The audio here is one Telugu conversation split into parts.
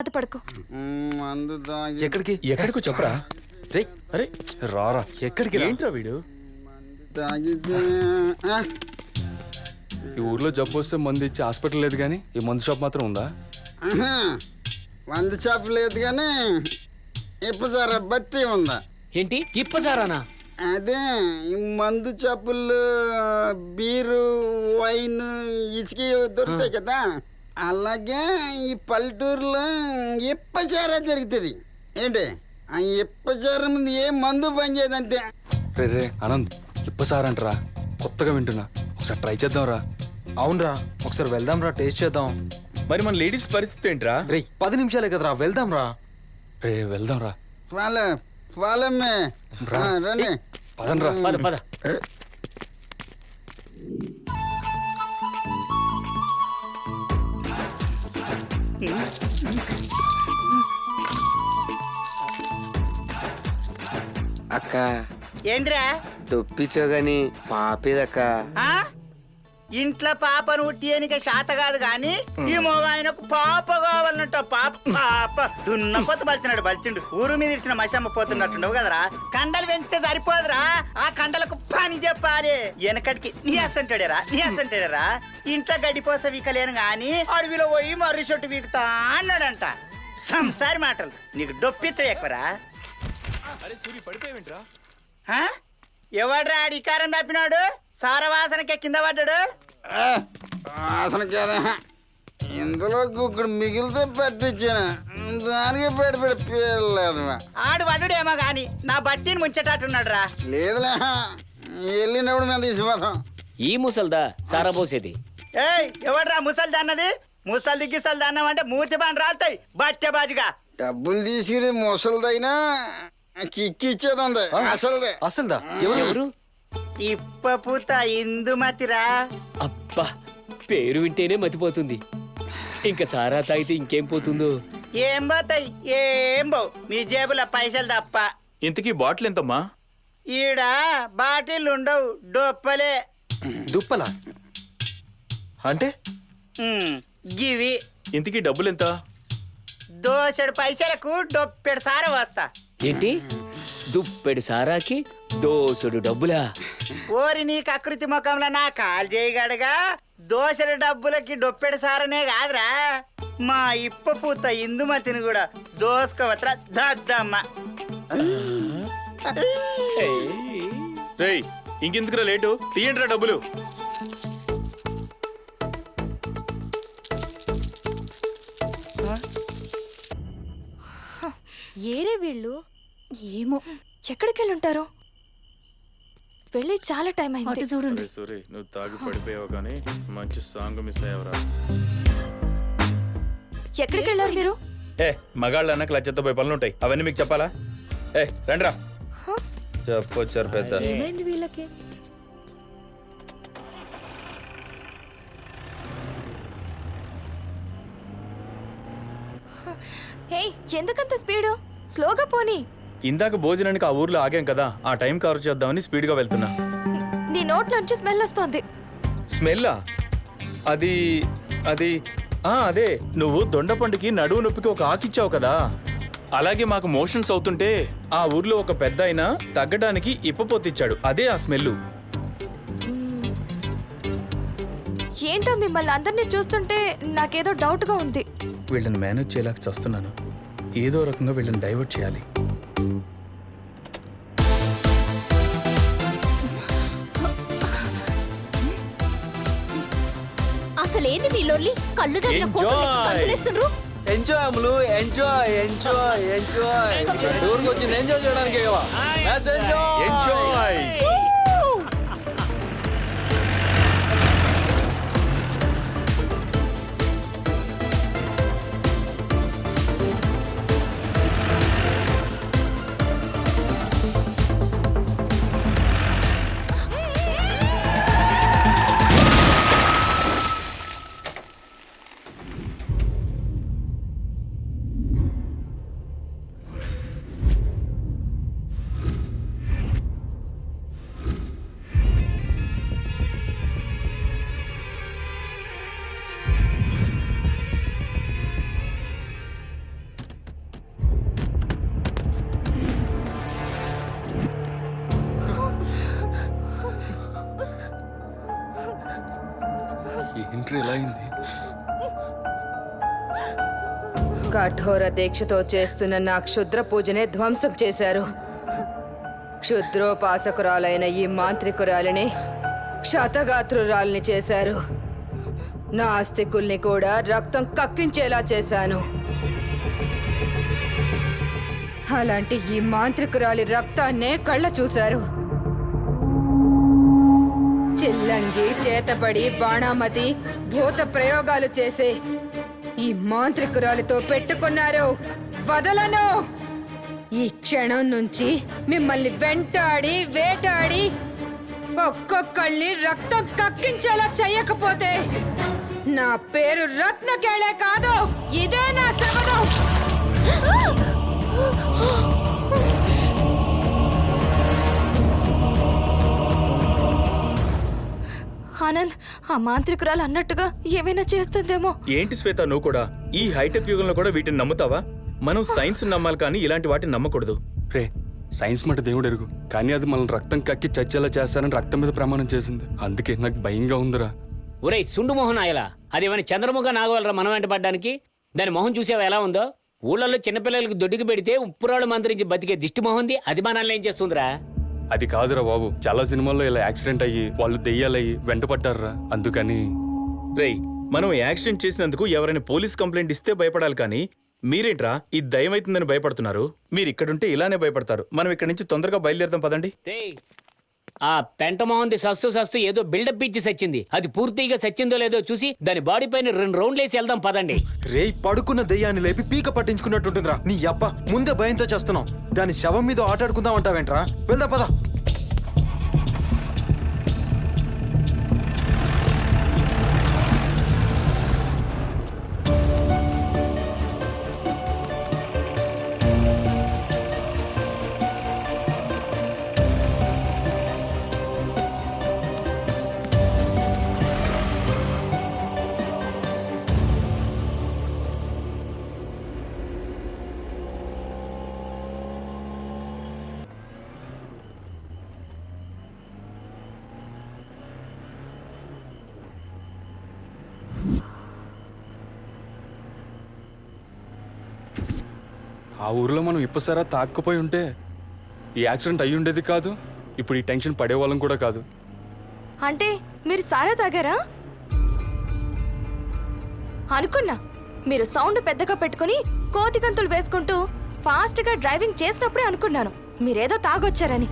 బాధపడకు ఎక్కడికి? ఎక్కడికో చెప్పరా. రే అరే రారా. ఎక్కడికి రా? ఏంట్రా వీడు? ఈ ఊర్లో జబ్బు వస్తే మందు ఇచ్చి హాస్పిటల్ లేదు కానీ ఈ మందు షాప్ మాత్రం ఉందా? ఆహా. మందు చాపు లేదు కానీ ఇప్పసార బట్టి ఉందా? ఏంటి? ఇప్పసారానా అదే ఈ మందు చాపులు బీరు వైన్ ఇసుక దొరుకుతాయి కదా. అలాగే ఈ పల్లెటూరులో ఇప్పచారా జరుగుతుంది. ఏంటి? ఆ ఇప్పచారం ముందు ఏ మందు పనిచేయదు అంతే రే రే ఆనంద్ ఇప్పసార్ అంటరా. కొత్తగా వింటున్నా. ఒకసారి ట్రై చేద్దాంరా. అవునరా ఒకసారి వెళ్దాం రా టేస్ట్ చేద్దాం. మరి మన లేడీస్ పరిస్థితి ఏంట్రా? రే పది నిమిషాలే కదరా వెళ్దాం రా రే వెళ్దాంరా. Follow follow me. ఆ, రండి. పదండ్రా. పద పద. అక్క. ఏంద్రా? దొప్పిచో గాని పాపేదక్క? ఇంట్లో పాపను ఉట్టియనిక శాత కాదు గాని ఈ మగ ఆయనకు పాప కావాలన్నట్ట పాప పాప దున్నపోత బలిచినాడు బలిచిండు. ఊరు మీద ఇచ్చిన మసమ్మ పోతున్నట్టుండవు కదరా? కండలు పెంచితే సరిపోదురా? ఆ కండలకు పని చెప్పాలి. వెనకటికి నీ అసంటాడేరా నీ అసంటాడేరా ఇంట్లో గడిపోస వీకలేను గాని అడవిలో పోయి మర్రి చెట్టు వీకుతా అన్నాడంట. సంసారి మాటలు. నీకు డొప్పిచ్చడు ఎక్కువరా? ఎవడ్రా ఆడి ఇకారం తప్పినాడు సారవాసనకే కింద పడ్డాడు? ఆ, వాసన కదా ఇందులో గుక్కడు మిగిలితే పెట్టించాను. దానికి పెట్టి పెట్టి పేరు లేదు ఆడు పడ్డాడేమో గాని నా బట్టిని ముంచేటట్టున్నాడు రా లేదులే. వెళ్ళినప్పుడు మేము తీసిపోతాం ఈ ముసల్దా సారా పోసేది ఏయ్ ఎవడ్రా ముసలి దన్నది ముసలి దిగ్గిసలు దన్నం అంటే మూతి బాని రాలుతాయి బట్టె బాజుగా. డబ్బులు తీసుకుని ముసలిదైనా కిక్కిచ్చేది ఉంది. అసలుదే? అసలుదా ఎవరు? ఎవరు ఇప్ప పూత ఇందుమతిరా. అబ్బా పేరు వింటేనే మతిపోతుంది. ఇంకా సారా తాగితే ఇంకేం పోతుందో? ఏం పోతాయి? ఏం పోవు. మీ జేబుల పైసలు తప్ప. ఇంతకీ బాటిల్ ఎంతమ్మా? ఈడ బాటిల్ ఉండవు డొప్పలే. దుప్పలా? అంటే? ఉమ్, గివి. ఇంతకీ డబ్బులు ఎంత? దోసెడు పైసలకు డొప్పెడు సార వస్తా ఏంటి? దుప్పెడు సారాకి దోసుడు డబ్బులా? ఓరి నీ కకృతి ముఖంలో నా కాల్ చేయగడగా దోసెడు డబ్బులకి డొప్పెడు సారనే కాదురా. మా ఇప్ప పూత ఇందుమతిని కూడా దోసుకోవత్రా దద్దమ్మ. రేయ్ ఇంకెందుకురా లేటు? తీయండిరా డబ్బులు. ఏరే వీళ్ళు? ఏమో ఎక్కడికి వెళ్ళి ఉంటారు వెళ్ళి చాలా టైం అయింది. చూడండి సారీ నువ్వు తాగి పడిపోయావు కానీ మంచి సాంగ్ మిస్ అయ్యావురా. ఎక్కడికి వెళ్ళారు మీరు? ఏ మగాళ్ళు అన్నకు లచ్చతో పోయి పనులు ఉంటాయి. అవన్నీ మీకు చెప్పాలా? ఏ రండిరా. చెప్పొచ్చారు పెద్ద. ఏమైంది వీళ్ళకి? హే. ఎందుకంత స్పీడు? స్లోగా పోనీ. ఇందాక భోజనానికి ఆ ఊర్లో ఆగాం కదా ఆ టైం కవర్ చేద్దామని స్పీడ్గా వెళ్తున్నా. నీ నోట్లోంచి స్మెల్ వస్తోంది. స్మెల్లా? అది అది ఆ అదే నువ్వు దొండపండుకి నడువు నొప్పికి ఒక ఆకిచ్చావు కదా. అలాగే మాకు మోషన్స్ అవుతుంటే ఆ ఊర్లో ఒక పెద్ద ఆయన తగ్గడానికి ఇప్పపోతిచ్చాడు అదే ఆ స్మెల్ ఏంటో మిమ్మల్ని అందరినీ చూస్తుంటే నాకేదో డౌట్గా ఉంది. వీళ్ళని మేనేజ్ చేయలేక చేస్తున్నాను. ఏదో రకంగా వీళ్ళని డైవర్ట్ చేయాలి. అసలేంది మీ లొల్లి? కళ్ళు దగ్గర గంతులేస్తుండ్రు enjoy Ammulu. Enjoy enjoy enjoy ఊరికి వచ్చింది ఎంజాయ్ చేయడానికి ఎంజాయ్ ఎంజాయ్ ఇలా అయింది. కఠోర దీక్షతో చేస్తున్న నా క్షుద్ర పూజనే ధ్వంసం చేశారు. క్షుద్రోపాసకురాలైన ఈ మాంత్రికురాలిని క్షతగాత్రురాలిని చేశారు. నా ఆస్తికుల్ని కూడా రక్తం కక్కించేలా చేశాను. అలాంటి ఈ మాంత్రికురాలి రక్తాన్నే కళ్ళ చూశారు. చిల్లంగి చేతబడి బాణామతి భూత ప్రయోగాలు చేసే ఈ మాంత్రికురాలితో పెట్టుకున్నారు. వదలను! ఈ క్షణం నుంచి మిమ్మల్ని వెంటాడి వేటాడి ఒక్కొక్కళ్ళని రక్తం కక్కించేలా చెయ్యకపోతే నా పేరు రత్నకేళే కాదు ఇదే నా శబదం ఆనంద్ ఆ మాంత్రికురాలు అన్నట్టుగా ఏమైనా చేస్తుందేమో. ఏంటి శ్వేత నువ్వు కూడా? ఈ హైటెక్ యుగంలో కూడా వీటిని నమ్ముతావా? మనం సైన్స్ నమ్మాలి కానీ ఇలాంటి వాటిని నమ్మకూడదు. రే సైన్స్ మాట దేవుడు ఎరుగు. కానీ అది మనల్ని రక్తం కక్కి చచ్చేలా చేస్తానని రక్తం మీద ప్రమాణం చేసింది. అందుకే నాకు భయంగా ఉందిరా. ఒరేయ్ సుండు మొహం ఆయలా అదేమని చంద్రముఖ నాగవలరా మనం వెంట పడ్డానికి? దాని మొహం చూసావా ఎలా ఉందో? ఊళ్ళల్లో చిన్నపిల్లలకి దొడ్డికి పెడితే ఉప్పురాళ్ళు మంత్రించి బతికే దిష్టి మొహంది అది మనల్ని ఏం చేస్తుందిరా? అది కాదురా బాబు. చాలా సినిమాల్లో ఇలా యాక్సిడెంట్ అయ్యి వాళ్ళు దెయ్యాలయ్యి వెంట పడ్డారురా అందుకని. రేయ్ మనం యాక్సిడెంట్ చేసినందుకు ఎవరైనా పోలీస్ కంప్లైంట్ ఇస్తే భయపడాలి కానీ మీరేంట్రా ఈ దయం అవుతుందని భయపడుతున్నారు? మీరు ఇక్కడుంటే ఇలానే భయపడతారు. మనం ఇక్కడ నుంచి తొందరగా బయలుదేరదాం పదండి. రేయ్ ఆ పెంట సస్తు సస్తు ఏదో బిల్డప్ ఇచ్చి సచ్చింది. అది పూర్తిగా సచ్చిందో లేదో చూసి దాని బాడీ పైన రెండు రౌండ్లు వేసి వెళ్దాం పదండి. రేయ్ పడుకున్న దెయ్యాన్ని లేపి పీక పట్టించుకున్నట్టుంటుందిరా. నీ అప్ప ముందే భయంతో చేస్తున్నాం దాని శవం మీద ఆటాడుకుందాం అంటావేంట్రా? వెళ్దా పదా. ఆ ఊర్లో మనం ఇప్పసారా తాక్కుపోయి ఉంటే ఈ యాక్సిడెంట్ అయ్యి ఉండేది కాదు. ఇప్పుడు ఈ టెన్షన్ పడేవాళ్ళం కూడా కాదు. అంటే మీరు సారా తాగారా? అనుకున్నా. మీరు సౌండ్ పెద్దగా పెట్టుకుని కోతి గంతులు వేసుకుంటూ ఫాస్ట్గా డ్రైవింగ్ చేసినప్పుడే అనుకున్నాను. మీరేదో తాగొచ్చారని.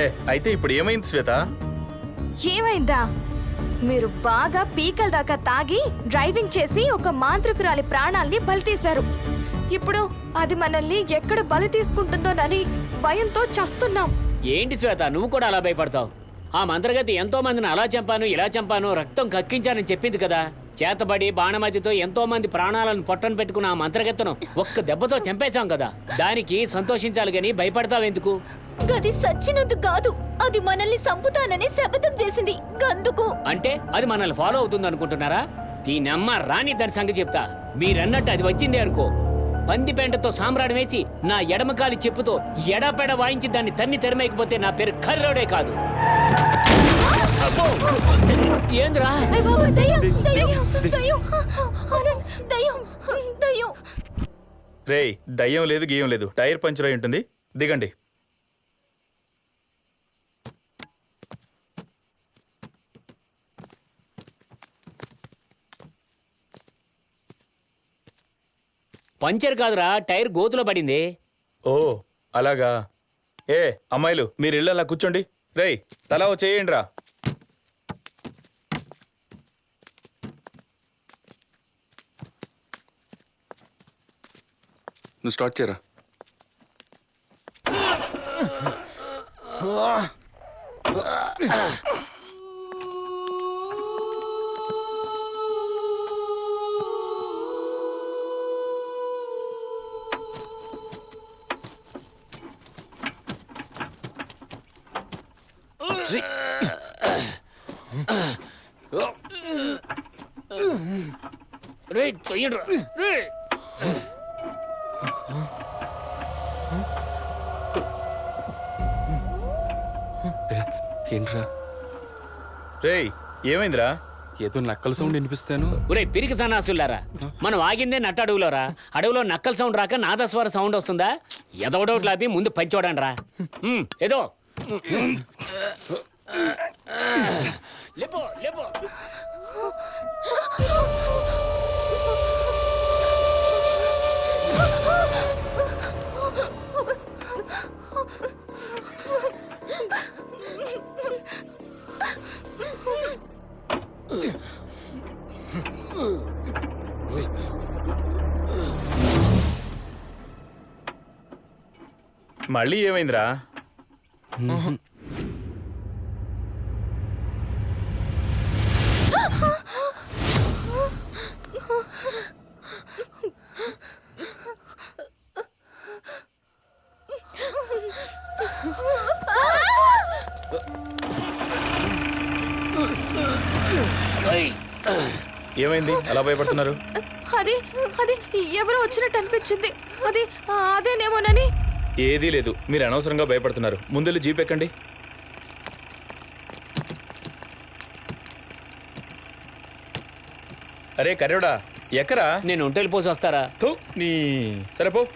ఏ అయితే ఇప్పుడు ఏమైంది శ్వేత? ఏమైందా? మీరు బాగా పీకల దాకా తాగి డ్రైవింగ్ చేసి ఒక మాంత్రికురాలి ప్రాణాల్ని బలి తీశారు ఇప్పుడు అది మనల్ని ఎక్కడ బలి తీసుకుంటుందోనని భయంతో చస్తున్నాం. ఏంటి శ్వేత నువ్వు కూడా అలా భయపడతావు? ఆ మంత్రగతి ఎంతో మందిని అలా చంపాను ఇలా చంపాను రక్తం కక్కించానని చెప్పింది కదా? చేతబడి బాణమతితో ఎంతో మంది ప్రాణాలను పొట్టను పెట్టుకున్న ఆ మంత్రగత్తను ఒక్క దెబ్బతో చంపేశాం కదా? దానికి సంతోషించాలి గాని భయపడతావెందుకు గది సచ్చినందుకు కాదు. అది మనల్ని సంపుతానని శపథం చేసింది. గందుకు. అంటే అది మనల్ని ఫాలో అవుతుంది అనుకుంటున్నారా దీనమ్మ రాని దాని సంగతి చెప్తా. మీరన్నట్టు అది వచ్చింది అనుకో. పంది పెంటతో సామ్రాడు వేసి నా ఎడమకాలి చెప్పుతో ఎడపెడ వాయించి దాన్ని తన్ని తెరమేకపోతే నా పేరు కర్రోడే కాదు! ఏంద్రా అయ్ బాబోయ్, దయ్యం, దయ్యం, దయ్యం. ఆనంద్, దయ్యం, దయ్యం. రేయ్ దయ్యం లేదు గీయం లేదు టైర్ పంచర్ అయి ఉంటుంది దిగండి పంచర్ కాదురా టైర్ గోతులో పడింది. ఓ అలాగా. ఏ అమ్మాయిలు మీరు ఇళ్ళ అలా కూర్చోండి. రేయ్ తలా ఓ చేయండి రా నువ్వు స్టార్ట్ చేయరా? రే తొయ్యండ్రా. రే ఏమైందిరా? ఏదో నక్కల సౌండ్ వినిపిస్తాను. ఒరే పిరికి సన్నాసులారా మనం ఆగిందే నట్ట అడవులోరా. అడవిలో నక్కల సౌండ్ రాక నాదస్వర సౌండ్ వస్తుందా? ఏదో డౌట్ లాపి ముందు పని చూడండి రా ఏదో. మళ్ళీ ఏమైందిరా? ఏమైంది? అలా భయపడుతున్నారు? అది అది ఎవరో వచ్చినట్టు అనిపించింది. అది అదేనేమోనని? ఏదీ లేదు. మీరు అనవసరంగా భయపడుతున్నారు. ముందెళ్ళి జీప్ ఎక్కండి. అరే కర్రోడా ఎక్కరా? నేను ఒంటెలు పోసి వస్తారా? థు, నీ సరే పో.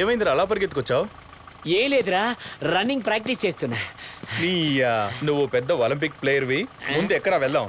ఏమైందిరా? అలా పరిగెత్తుకొచ్చావు? ఏ లేదురా రన్నింగ్ ప్రాక్టీస్ చేస్తున్నా. నువ్వు పెద్ద ఒలింపిక్ ప్లేయర్వి. ముందు ఎక్కరా వెళ్దాం.